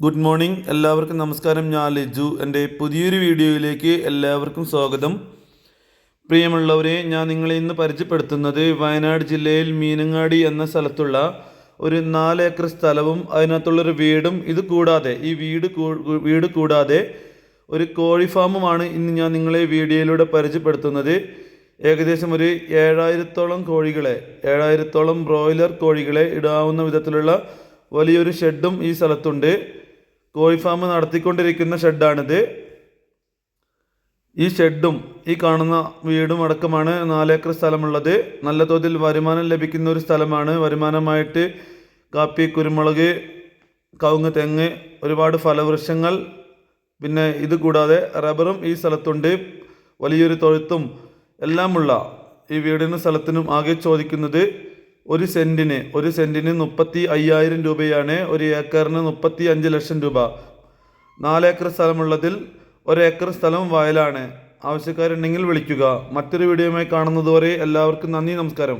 Good morning എല്ലാവർക്കും നമസ്കാരം. ഞാൻ ലിജു. എന്റെ പുതിയൊരു വീഡിയോയിലേക്ക് എല്ലാവർക്കും സ്വാഗതം. പ്രിയമുള്ളവരെ ഞാൻ നിങ്ങളെ ഇന്ന് പരിചയപ്പെടുത്തുന്നത് വയനാട് ജില്ലയിൽ മീനങ്ങാടി എന്ന സ്ഥലത്തുള്ള ഒരു നാല് ഏക്കർ സ്ഥലവും അതിനകത്തുള്ളൊരു വീടും. ഇത് കൂടാതെ ഈ വീട് വീട് കൂടാതെ ഒരു കോഴി ഫാമുമാണ് ഇന്ന് ഞാൻ നിങ്ങളെ വീഡിയോയിലൂടെ പരിചയപ്പെടുത്തുന്നത്. ഏകദേശം ഒരു ഏഴായിരത്തോളം കോഴികളെ ഏഴായിരത്തോളം ബ്രോയിലർ കോഴികളെ ഇടാവുന്ന വിധത്തിലുള്ള വലിയൊരു ഷെഡും ഈ സ്ഥലത്തുണ്ട്. കോഴി ഫാം നടത്തിക്കൊണ്ടിരിക്കുന്ന ഷെഡാണിത്. ഈ ഷെഡും ഈ കാണുന്ന വീടും അടക്കമാണ് നാലേക്കർ സ്ഥലമുള്ളത്. നല്ല തോതിൽ വരുമാനം ലഭിക്കുന്ന ഒരു സ്ഥലമാണ്. വരുമാനമായിട്ട് കാപ്പി കുരുമുളക് കവുങ്ങ് തെങ്ങ് ഒരുപാട് ഫലവൃക്ഷങ്ങൾ. പിന്നെ ഇത് കൂടാതെ റബ്ബറും ഈ സ്ഥലത്തുണ്ട്. വലിയൊരു തൊഴുത്തും എല്ലാമുള്ള ഈ വീടിനും സ്ഥലത്തിനും ആകെ ചോദിക്കുന്നത് ഒരു സെന്റിന് ഒരു സെന്റിന് മുപ്പത്തി അയ്യായിരം രൂപയാണ് ഒരു ഏക്കറിന് മുപ്പത്തി അഞ്ച് ലക്ഷം രൂപ. നാലേക്കർ സ്ഥലമുള്ളതിൽ ഒരേക്കർ സ്ഥലം വയലാണ്. ആവശ്യക്കാരുണ്ടെങ്കിൽ വിളിക്കുക. മറ്റൊരു വീഡിയോയുമായി കാണുന്നതുവരെ എല്ലാവർക്കും നന്ദി നമസ്കാരം.